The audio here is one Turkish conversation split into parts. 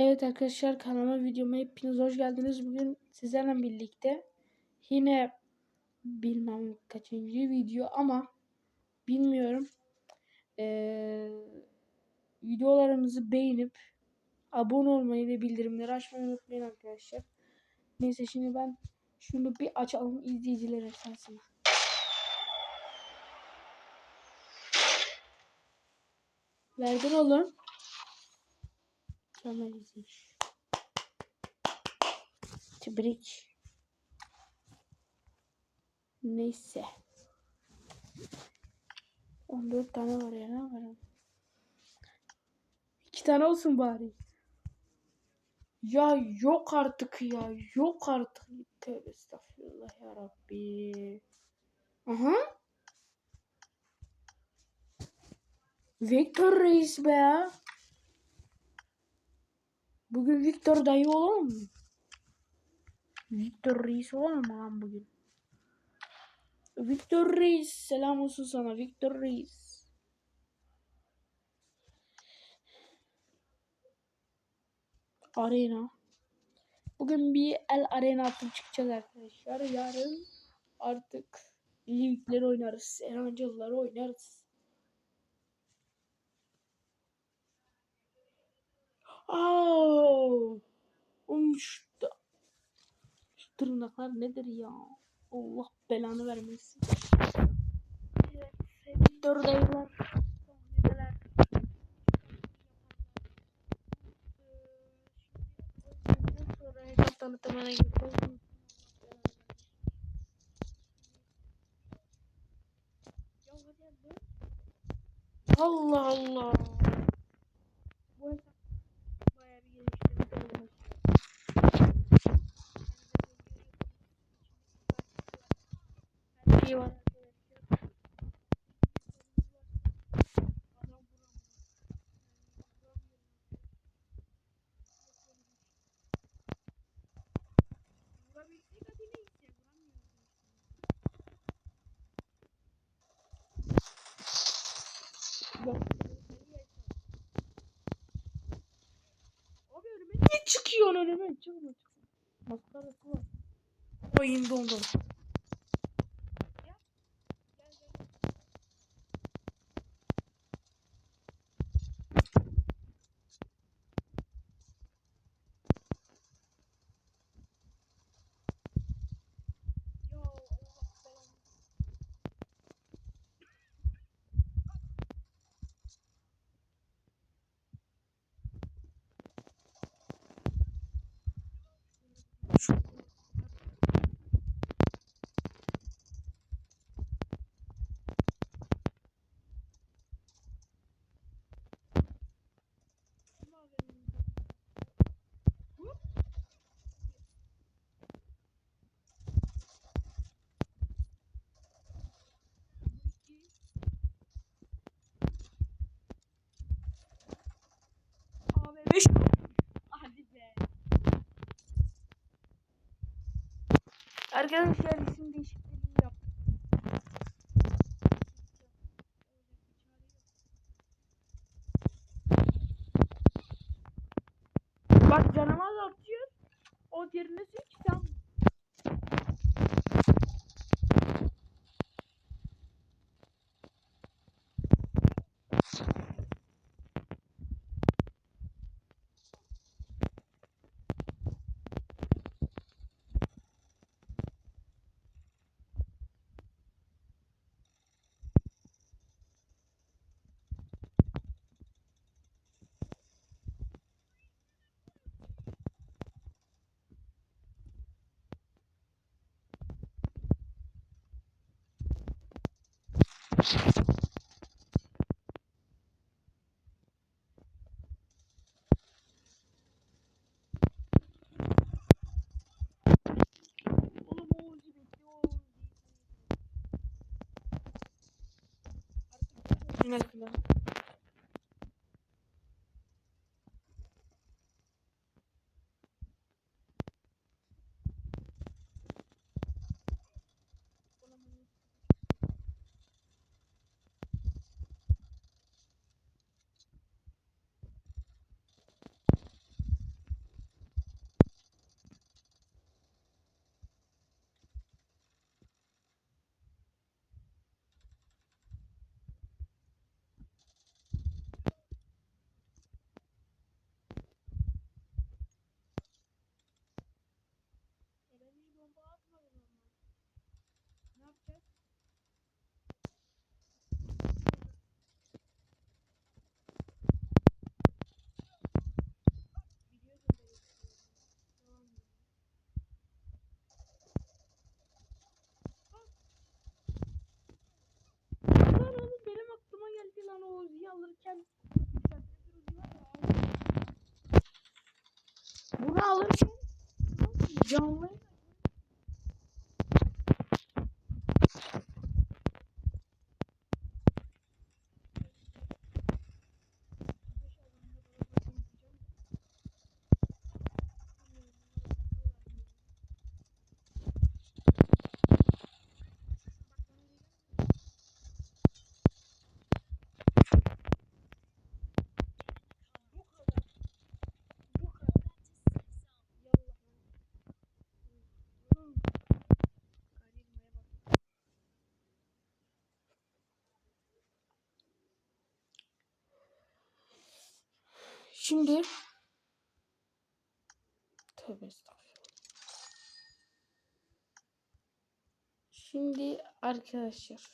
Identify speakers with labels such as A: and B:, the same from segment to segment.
A: Evet arkadaşlar kanalıma videoma hepiniz hoş geldiniz. Bugün sizlerle birlikte yine bilmem kaçıncı video ama bilmiyorum. Ee, videolarımızı beğenip abone olmayı ve bildirimleri açmayı unutmayın arkadaşlar. Neyse şimdi ben şunu bir açalım izleyiciler esasına. Verdin oğlum. Kemal izleyiş. Tibrik. Neyse. 14 tane var ya ne var? İki tane olsun bari. Ya yok artık ya. Yok artık. Tövbe estağfurullah ya Rabbi. Aha. Victor Reis be. Bugün Victor dayı olalım mı? Victor Reis olalım mı lan bugün? Victor Reis selam olsun sana Victor Reis. Arena. Bugün bir el arena atıp çıkacağız arkadaşlar. Yarın artık ligleri oynarız. Erangel'ları oynarız. Oh. Oğlum şu, tırnaklar nedir ya? Allah belanı vermesin. Evet, Victor dayılar. Ee, tanıtımına geçeceğiz. Allah Allah. Bu hesap bayağı bir geliştirmiş olmuş. Her şey var arkadaşlar. Adam vuramıyor. Vurabilsek hadi neyse Abi önüme niye çıkıyorsun önüme? Çıkma çıkma. Maskarası var. Oyun dondu. Arkadaşlar isim değişikliği yaptık. Bak canıma azaltıyor. O derine ki sen Oğlum o ucu bekliyor. o ucu. Artık Mesela. Bunu alırken canlı Şimdi Tövbe estağfurullah. Şimdi arkadaşlar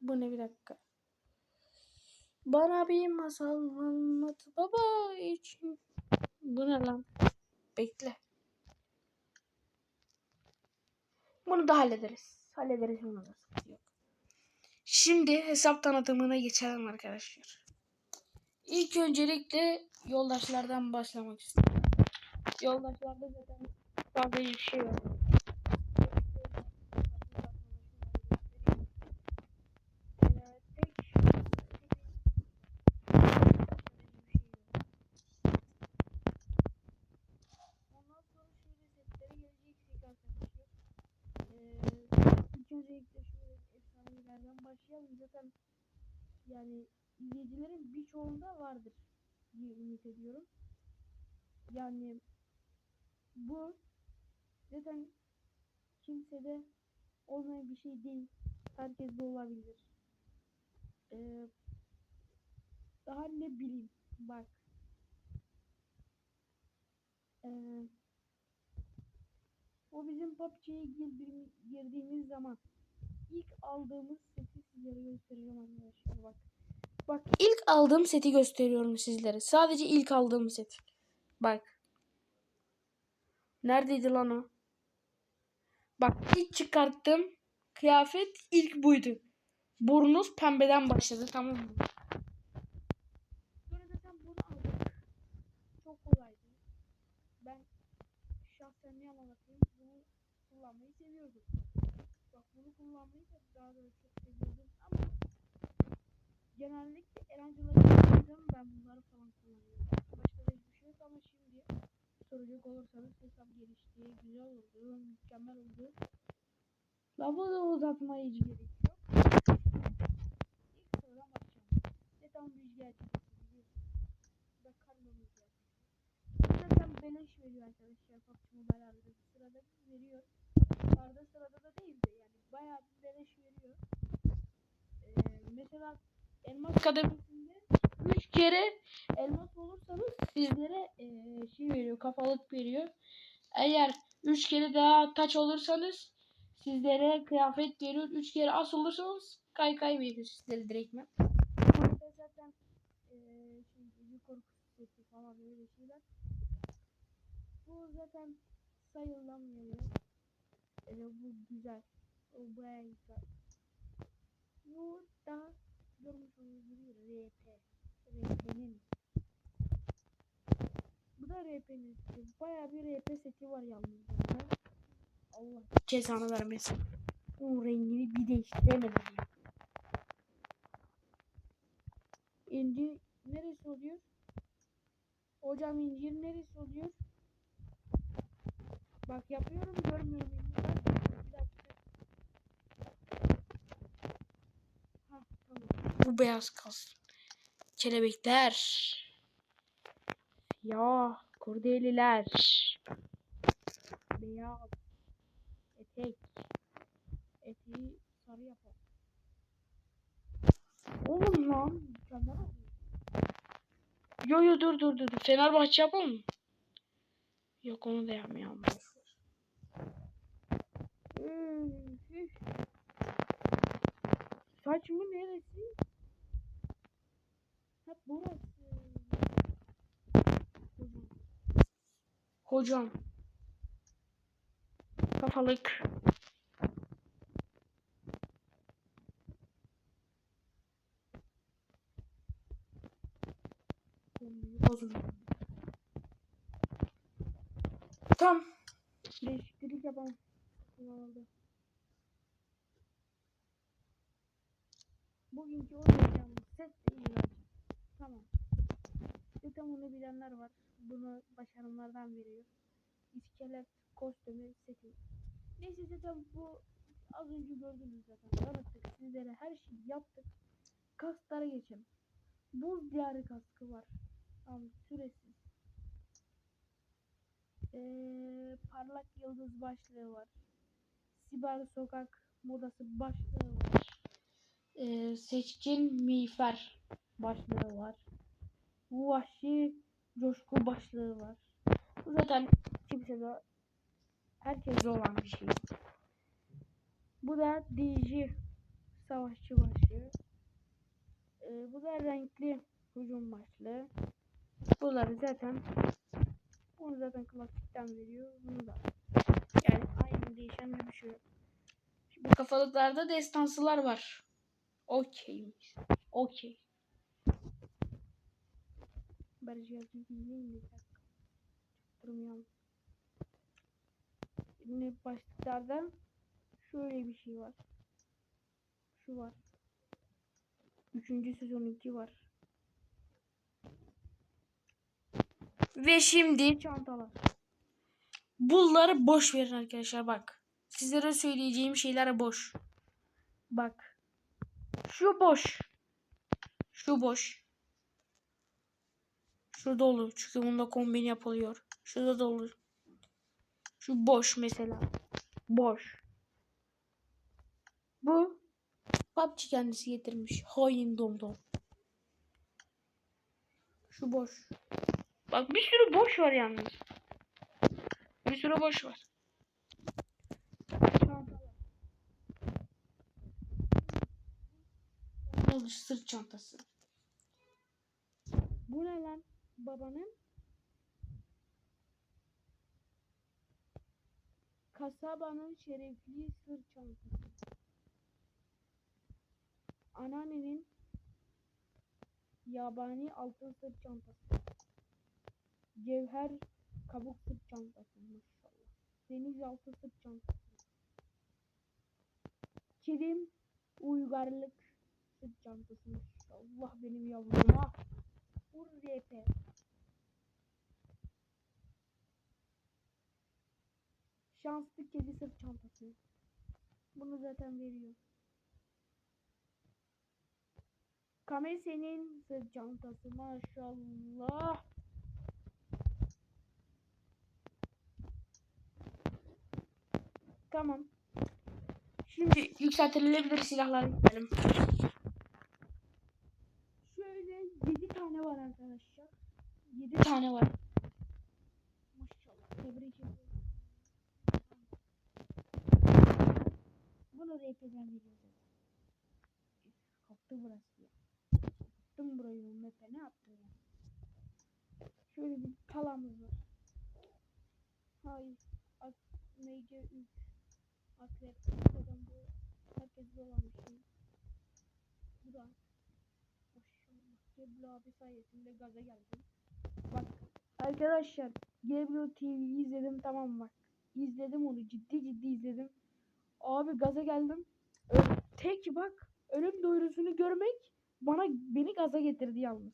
A: bu ne bir dakika. Bana bir masal anlat baba için. Bu ne lan? Bekle. Bunu da hallederiz. Hallederiz bunu yok. Şimdi hesap tanıtımına geçelim arkadaşlar. İlk öncelikle yoldaşlardan başlamak istiyorum. Yoldaşlarda zaten fazla bir şey arkadaşlar. Ee, öncelikle şöyle efsanelerden başlayalım. Zaten yani izleyicilerin birçoğunda vardır diye ümit ediyorum. Yani bu zaten kimsede olmayan bir şey değil. Herkeste olabilir. Ee, daha ne bileyim bak. Ee, o bizim PUBG'ye girdiğimiz zaman ilk aldığımız seti sizlere göstereceğim arkadaşlar bak. Bak ilk aldığım seti gösteriyorum sizlere. Sadece ilk aldığım set. Bak. Neredeydi lan o? Bak ilk çıkarttığım kıyafet ilk buydu. Burnuz pembeden başladı tamam mı? Bunu kullanmayı seviyordum. Bak bunu kullanmayı da daha genellikle kullanıyorum ben bunları falan kullanıyorum. Başka da şey yok ama şimdi soracak olursanız hesap gelişti, güzel oldu, mükemmel oldu. Lafı da uzatmaya hiç gerek yok. İlk sorudan. Bu da karma rüzgar çekisi. Zaten beleş veriyor arkadaşlar PUBG Mobile arada sırada veriyor. Arada sırada da değil de yani bayağı bir beleş veriyor. Ee, mesela elmas kademesinde 3 kere elmas olursanız sizlere e, şey veriyor kafalık veriyor. Eğer 3 kere daha taç olursanız sizlere kıyafet veriyor. 3 kere as olursanız kaykay veriyor sizlere direktmen. Burada zaten e, şey, gece korkusu sesi falan öyle şeyler. Bu zaten sayılamıyor. E, bu güzel. O bayağı güzel. Bu daha görmüş olduğunuz gibi RP. RP'nin. RP'nin seti. Bayağı bir RP seti var yalnız bunda. Allah cezanı vermesin. O rengini bir değiştiremedim. İnci neresi oluyor? Hocam incir neresi oluyor? Bak yapıyorum görmüyorum. incir. Bir dakika. Hah, tamam. Bu beyaz kalsın. Kelebekler. Ya kurdeliler. Beyaz. Etek. Eteği sarı yapalım. Oğlum lan. Mükemmel. Yo yo dur dur dur. Fenerbahçe yapalım mı? Yok onu da yapmayalım. üf. Saç mı neresi? Hep burası. Hocam. Kafalık. Tam. Değişiklik yapalım. Bugünkü oynayacağımız set de iyi olacak. Tamam. Zaten bunu bilenler var. Bunu başarımlardan veriyor. İskelet kostümü seti. Neyse zaten bu az önce gördünüz zaten. Tanıttık sizlere her şeyi yaptık. Kasklara geçelim. Buz diyarı kaskı var. Tamam süresiz. Ee, parlak yıldız başlığı var. Siber sokak modası başlığı var. Ee, seçkin miğfer başlığı var. Bu vahşi coşku başlığı var. Bu zaten kimse de herkeste olan bir şey. Bu da DJ savaşçı başlığı. Ee, bu da renkli hücum başlığı. Bunları zaten bunu zaten klasikten veriyor. Bunu da. Yani aynı değişen bir şey yok. Bu kafalıklarda destansılar var. Okeymiş. Okey. Barış yazıyı dinleyin bir dakika. Durmuyorum. Şimdi başlıklarda şöyle bir şey var. Şu var. Üçüncü sezon 2 var. Ve şimdi çantalar. Bunları boş verin arkadaşlar bak. Sizlere söyleyeceğim şeyler boş. Bak. Şu boş. Şu boş. Şu dolu. Çünkü bunda kombin yapılıyor. Şurada dolu. Şu boş mesela. Boş. Bu PUBG kendisi getirmiş. Hain domdom. Şu boş. Bak bir sürü boş var yalnız. Bir sürü boş var. Çantalar. Sırt çantası? Bu ne lan? Babanın kasabanın şerefli sırt çantası. Anneannenin yabani altın sırt çantası. Cevher kabuk sırt çantası maşallah. Deniz altı sırt çantası. Kilim uygarlık sırt çantası maşallah benim yavruma. Vur RP. Şanslı kedi sırt çantası. Bunu zaten veriyor. Kamese'nin sırt çantası maşallah. Tamam. Şimdi yükseltilebilir silahlara gidelim. Şöyle 7 tane var arkadaşlar. 7 tane var. Maşallah. Tebrik ediyorum. Bunu RP'den veriyorum. Kaptı burası ya. Kaptım burayı. Mepe ne yaptın ya? Şöyle bir palamız var. Hayır. Ak MC 3 Akrep. Zaten bu herkeste olan bir şey. Bu da Maşallah. Geblo abi sayesinde gaza geldim. Bak arkadaşlar Geblo TV'yi izledim tamam bak. İzledim onu ciddi ciddi izledim. Abi gaza geldim. Tek bak ölüm duyurusunu görmek bana beni gaza getirdi yalnız.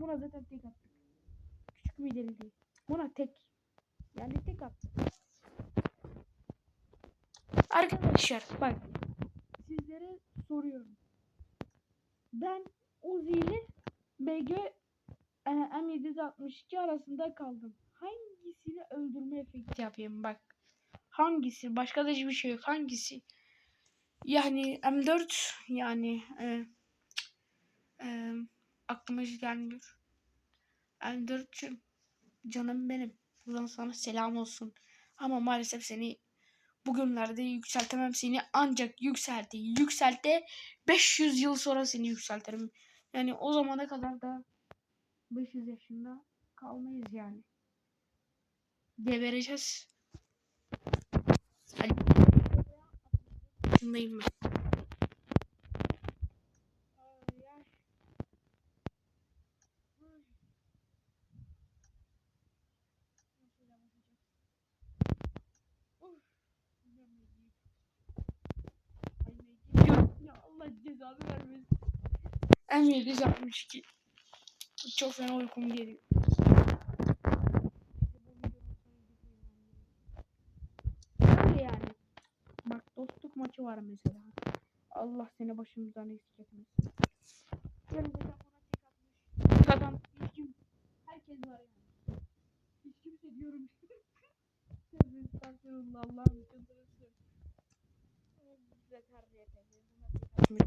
A: Buna zaten tek attık. Küçük mideli değil. Buna tek. Yani tek attık. Arkadaşlar bak sizlere soruyorum. Ben Uzi ile BG e, M762 arasında kaldım. Hangisini öldürme efekti yapayım bak. Hangisi? Başka da hiçbir şey yok. Hangisi? Yani M4 yani e, e, aklıma hiç gelmiyor. M4 canım benim. Buradan sana selam olsun. Ama maalesef seni bugünlerde yükseltemem seni ancak yükselti yükselte 500 yıl sonra seni yükseltirim. Yani o zamana kadar da 500 yaşında kalmayız yani. Gebereceğiz. Hadi. Şundayım ben. cezanı vermesin. En büyük 162. Çok fena uykum geliyor. Maçı var mesela. Allah seni başımızdan eksik etmesin. Gerizekalı buna tek atmış. Hiç kim, herkes var yani. Hiç kimse diyorum. Estağfurullah Allah'ım çıldırırsın. RP. Buna tek atmış.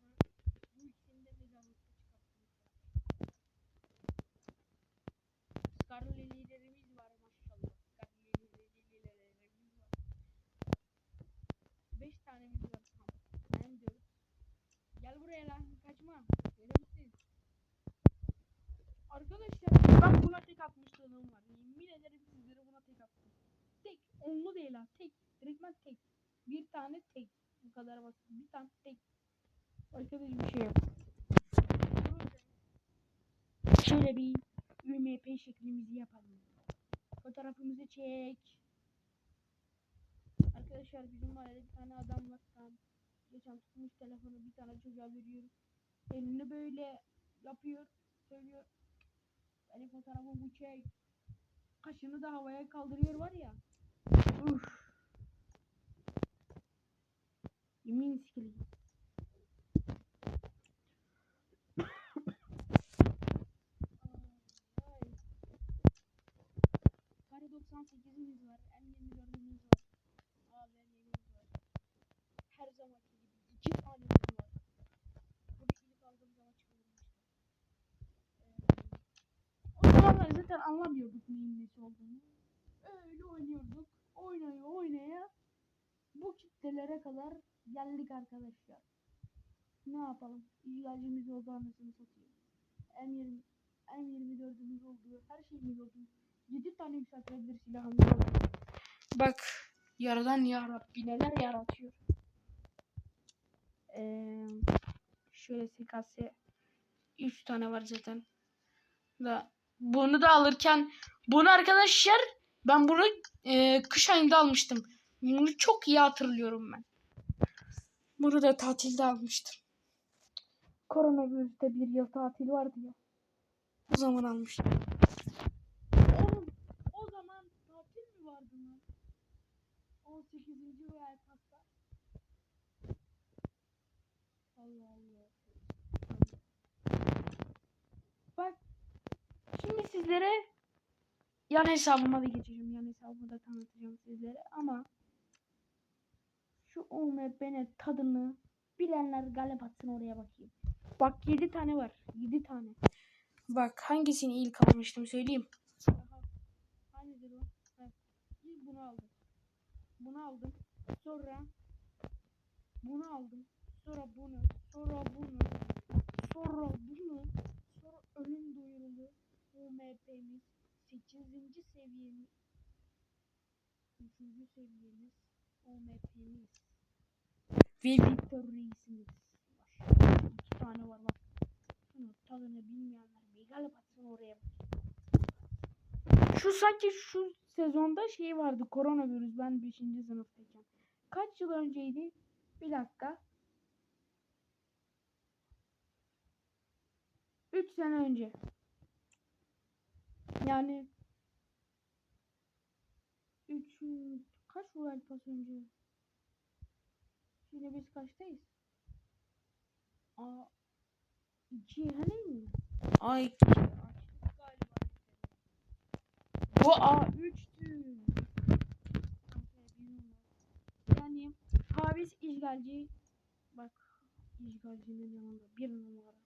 A: Buna- Bu ikisini de mezarlıkta çıkartmış. Scarlet liderimiz var maşallah. Scarlet liderimiz var. 5 tanemiz var tam. Ben dört. Gel buraya lan kaçma. Gelir misin? Arkadaşlar ben buna tek atmışlığım var. Yemin ederim sizlere buna tek attım. Tek. Onlu değil ha. Tek. Direktmen tek. Bir tane tek. Bu kadar basit. Bir tane tek. Başka bir şey yok. Şöyle bir UMP şeklimizi yapalım. Fotoğrafımızı çek. Arkadaşlar bizim mahallede bir tane adam var. Tam geçen tutmuş telefonu bir tane çocuğa veriyor. Elini böyle yapıyor. Söylüyor. Benim fotoğrafımı çek. Kaşını da havaya kaldırıyor var ya. Uf. Yemin sikili. Ay. Kare 98'imiz var. M24'ümüz var. AVM'miz var. Her zamanki gibi iki tanemiz var. Bunu ilk aldığım zaman çıkıyorum işte. Ee, o zamanlar zaten anlamıyorduk neyin nesi olduğunu. Öyle oynuyorduk. Oynaya oynaya bu kitlelere kadar geldik arkadaşlar. Ne yapalım? İlacımız oldu anasını satayım. M20 M24'ümüz oldu. Her şeyimiz oldu. 7 tane yükseltilebilir silahımız oldu. Bak yaradan ya Rabbi neler yaratıyor. Ee, şöyle SKS 3 tane var zaten. Da bunu da alırken bunu arkadaşlar ben bunu e, kış ayında almıştım. Bunu çok iyi hatırlıyorum ben. Bunu da tatilde almıştım. Koronavirüste bir yıl tatil vardı ya. O zaman almıştım. Oğlum o zaman tatil mi vardı lan? 18. veya hafta. Allah Allah. Bak şimdi sizlere yan hesabıma da geçeceğim. Yan hesabımı da tanıtacağım sizlere ama şu OMB'nin tadını bilenler galip atsın oraya bakayım. Bak 7 tane var. 7 tane. Bak hangisini ilk almıştım söyleyeyim. Aha. Hangisi bu? Evet. İlk bunu aldım. Bunu aldım. Sonra bunu aldım. Sonra bunu. Sonra bunu. Sonra bunu. Sonra ölüm duyurulu UMP'miz. 8. seviyemiz. 3. seviyemiz. UMP'miz. Ve Victor Reis'imiz. Maşallah. İki tane var bak. Şunu tadını bilmeyenler bir galip atsın oraya. Şu sanki şu sezonda şey vardı koronavirüs ben 5. sınıftayken. Kaç yıl önceydi? Bir dakika. 3 sene önce. Yani 3 kaç Royal Pass önce? Şimdi biz kaçtayız? Aa 2 hani mi? Ay 2 açtık galiba. Bu A3'tü. Yani Havis işgalci bak işgalcinin yanında bir numara.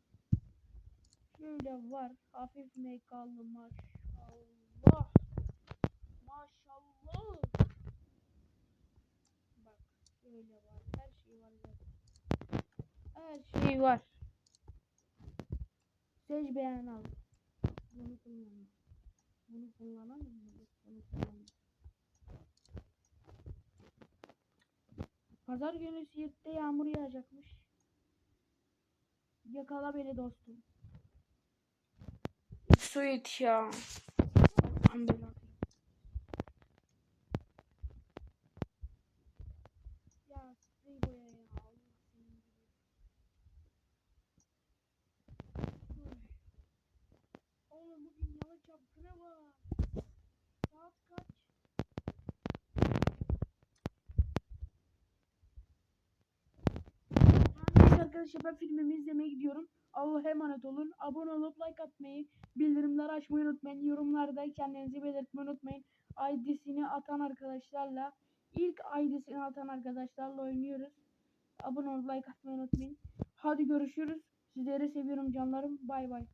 A: Şöyle var hafif mekalı maşallah. Maşallah. Bak şöyle var her şey var. Her şey var. Seç beğen al. Bunu kullanma. Bunu kullanalım mı? Bunu kullanalım. Pazar günü Siirt'te yağmur yağacakmış. Yakala beni dostum. Suit ya. Allah'ım belası. Ya sprey boya ya. Allah seni arkadaşlar ben filmimi izlemeye gidiyorum. Allah'a emanet olun. Abone olup like atmayı, bildirimleri açmayı unutmayın. Yorumlarda kendinizi belirtmeyi unutmayın. ID'sini atan arkadaşlarla, ilk ID'sini atan arkadaşlarla oynuyoruz. Abone olup like atmayı unutmayın. Hadi görüşürüz. Sizleri seviyorum canlarım. Bay bay.